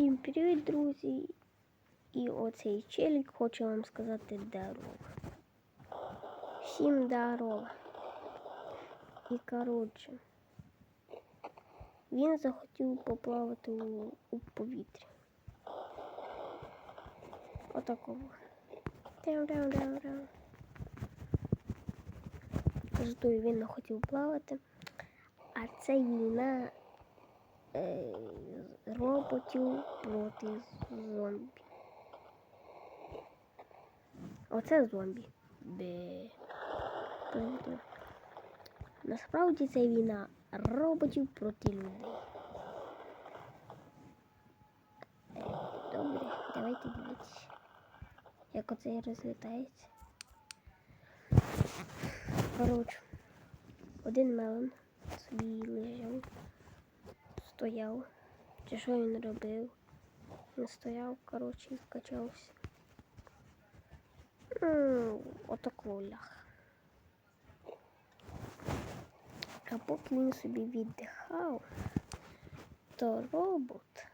Всім привіт, друзі! І оцей челік хоче вам сказати дорогу. Всім дорога. І коротше, він захотів поплавати у, у повітрі. Отакого. Тям-тям-тям-тям. Зато він не хотів плавати. А це війна роботів проти зомбі. Оце зомбі. Бе. Насправді це війна роботів проти людей. Е, Добре, давайте дивитися. Як оце розлітається. Коротше, один мелон собі лежав, стояв. Чи що він робив? Він стояв, коротше, і качався. Ну, лях. А поки він собі віддихав, то робот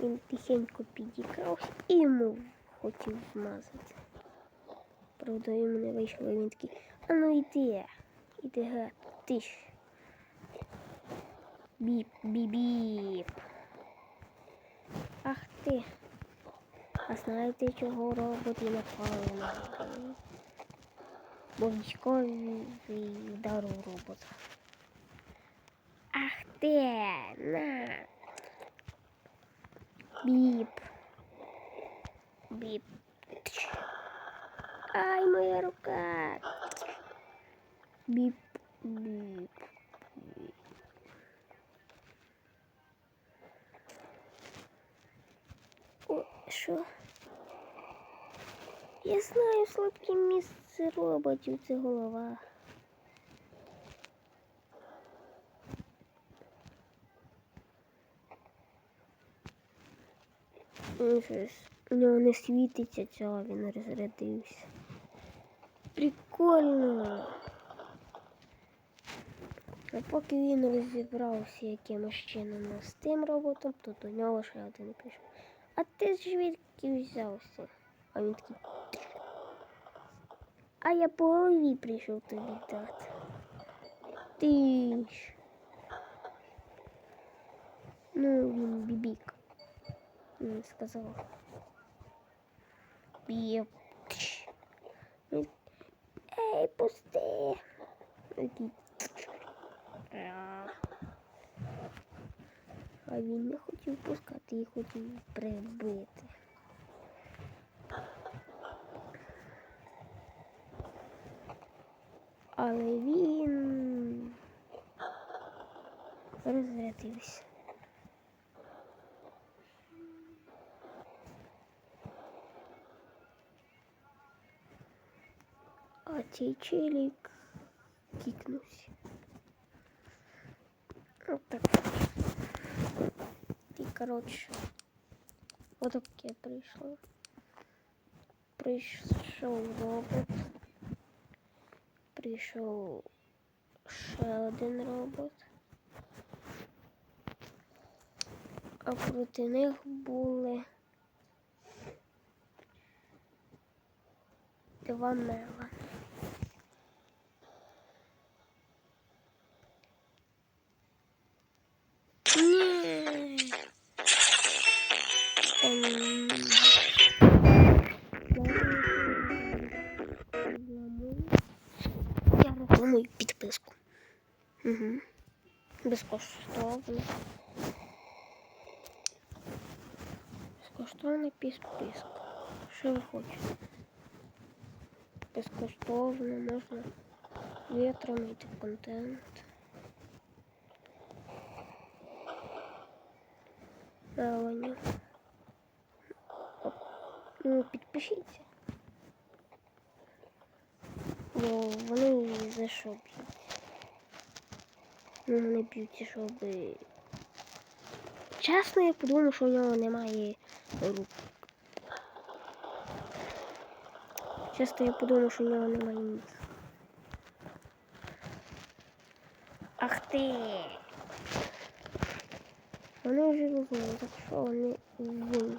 він тихенько підікрався і йому хотів вмазати. Правда, йому не вийшло, і він такий, а ну йди, іди га, ти. Біп, біп-біп. Ах ти. А знаєте, чого роботи напали на мене? Бо військовий вдарив робота. Ах ти, на. Біп. Біп. Ай, моя рука. Біп, біп. біп. Що? Я знаю слабке місце роботів це голова. Ну, У нього не світиться цього, він розрядився. Прикольно. А поки він розібрався якимось чином з тим роботом, то до нього ще один прийшов. А ти звідки взявся? А він такий. А я по голові прийшов тобі дати. Ти ж. Ну, він бібік. Він сказав. Біб. Він, Ей, пусти. Такий. А він не хотів пускати і хотів прибити. Але він розрядився. А цей челік кікнувся. Отак. І коротше, отаке прийшло. Прийшов робот. Прийшов ще один робот. А проти них були два мела. Угу. Безкоштовно. Безкоштовна підписка. Що ви хочете? Безкоштовно можна витримати контент. Мелані. Ну, підпишіться. Бо вони за що? Ну, вони б'ють, щоб... Чесно, я подумав, що у нього немає рук. Чесно, я подумав, що у нього немає ніг. Ах ти! Вони вже розуміють, так що вони винні.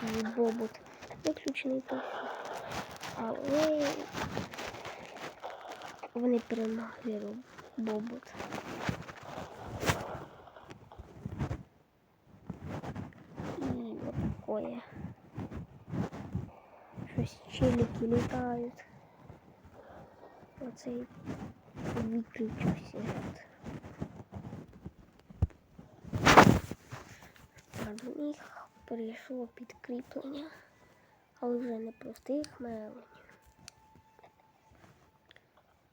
Цей бобот виключений повсюди. Але вони перемогли бобот. І от такое. Щось челіки літають. Оцей виключив сюжет. До них прийшло підкріплення, але вже не простих меленів,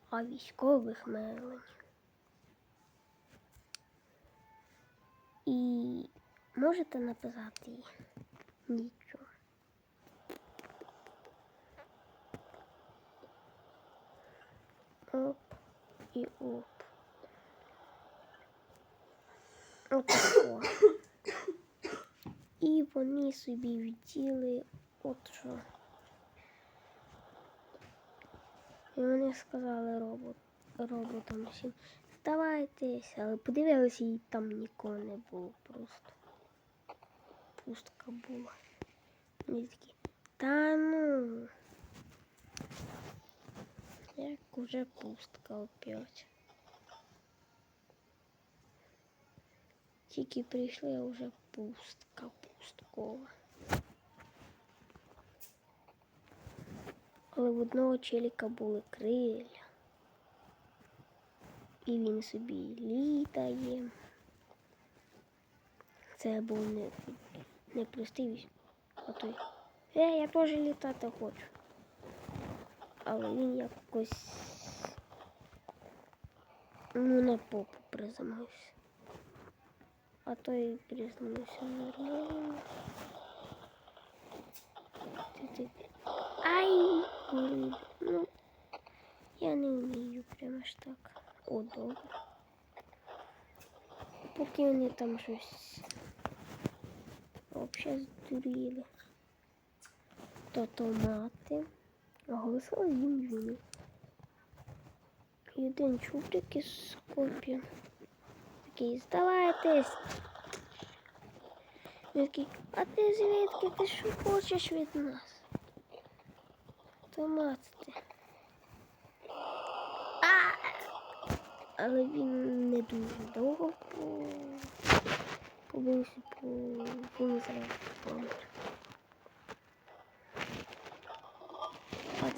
а військових меленів. І можете написати нічого. Оп і оп. Отако. І вони собі вділи от що. І вони сказали робот, роботам всім, здавайтесь, але подивилися і там нікого не було просто. Пустка була. Вони такі, та ну. Як уже пустка опять. Тільки прийшли, а вже пустка, пусткова. Але в одного челіка були крилля. І він собі літає. Це був не, не простий а той. Е, я теж літати хочу. Але він якось ну, на попу приземлився. А той приземлився нормально. Ти-ти. Ай! блін, Ну, я не вмію прямо ж так. О, добре. Поки вони там щось взагалі здуріли. То томати. Оголосили їм війну. І один чубрик із коп'я. Такий, здавайтесь. Такий, а ти звідки? Ти що хочеш від нас? Томати. А! Але він не дуже довго по... побився по помер.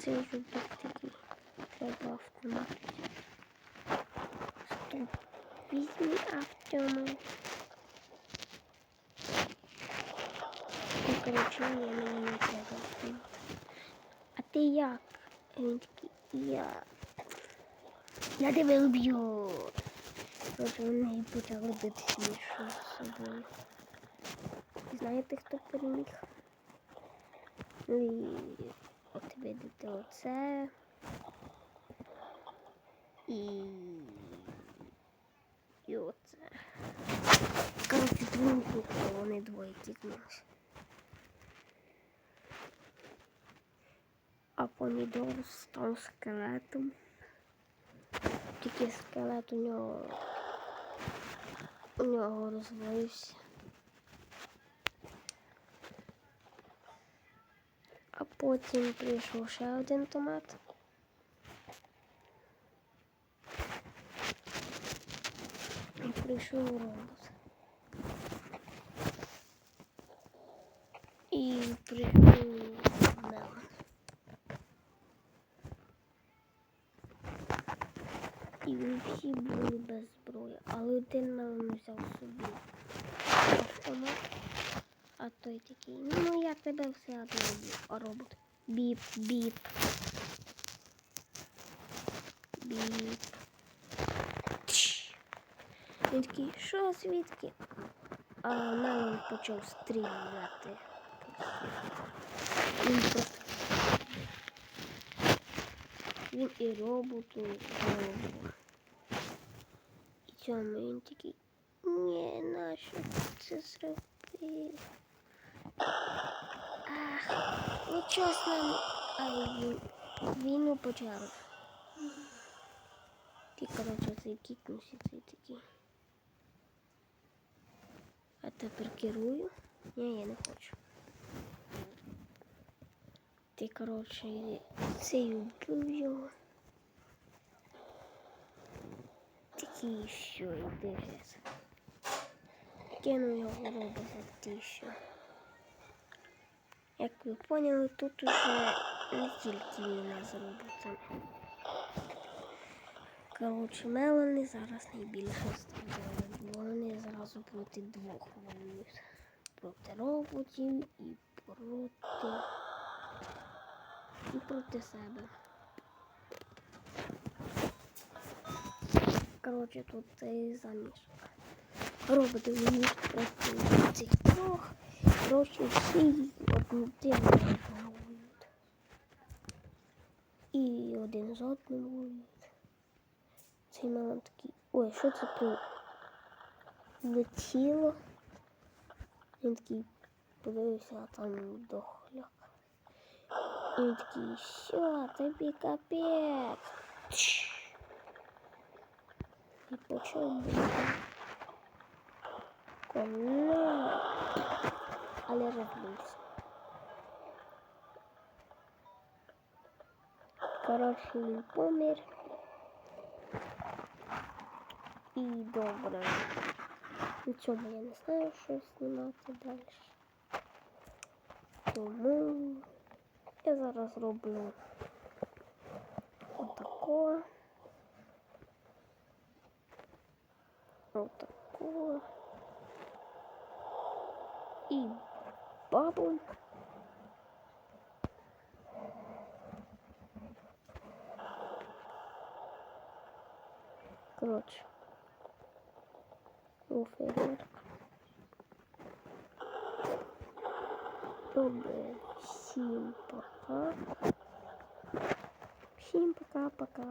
А це вже був такий треба автомат. Стоп. Візьми автомат. Ну, коротше, ні, мені не треба автомат. А ти як? Він такий, я. Я тебе вб'ю. Тож вони і почали битися між собою. Знаєте, хто переміг? Ну і от видите оце. І... І оце. Коротше, двох вони двоє тікнулися. А помідор став скелетом. Тільки скелет у нього у нього розвалився. А потім прийшов ще один томат. І прийшов робот. І прийшов мелон. І всі були без зброї, але один мелон взяв собі автомат. А той такий, ну я тебе все одно. Робот. Біп, біп. Він такий, що звідки? А Мелон почав стріляти. Він просто. Він і роботу голову. І цьому він такий, ні, нащо це зробив? Нічого з нами. Ай, війну почали. Ти, коротше, цей кікнувся, цей такий. А тепер керую. Ні, я не хочу. Ти, коротше, цей убив його. Такий що йде. Кину його робот за тисячу. Як ви поняли, тут уже не тільки війна з роботами. Коротше, Мелани зараз найбільше стріляють, бо вони зразу проти двох воюють. Проти роботів і проти. І проти себе. Коротше, тут і замішок. Роботи вміють проти цих трьох. Коротше, всі однотипно воюють. І один з одним воюють. Цей мелон такий. Ой, що це тут? Летіло. Він такий подивився, а там дохляк. І він такий, що, тобі капець. Чш. І почав бити. Коля. Але розбився. Коротше, він помер. І добре. На цьому я не знаю, що знімати далі. Тому я зараз роблю отако. Отако. І бабу. Коротше. Уферер. Добре. Всім пока. Всім пока-пока.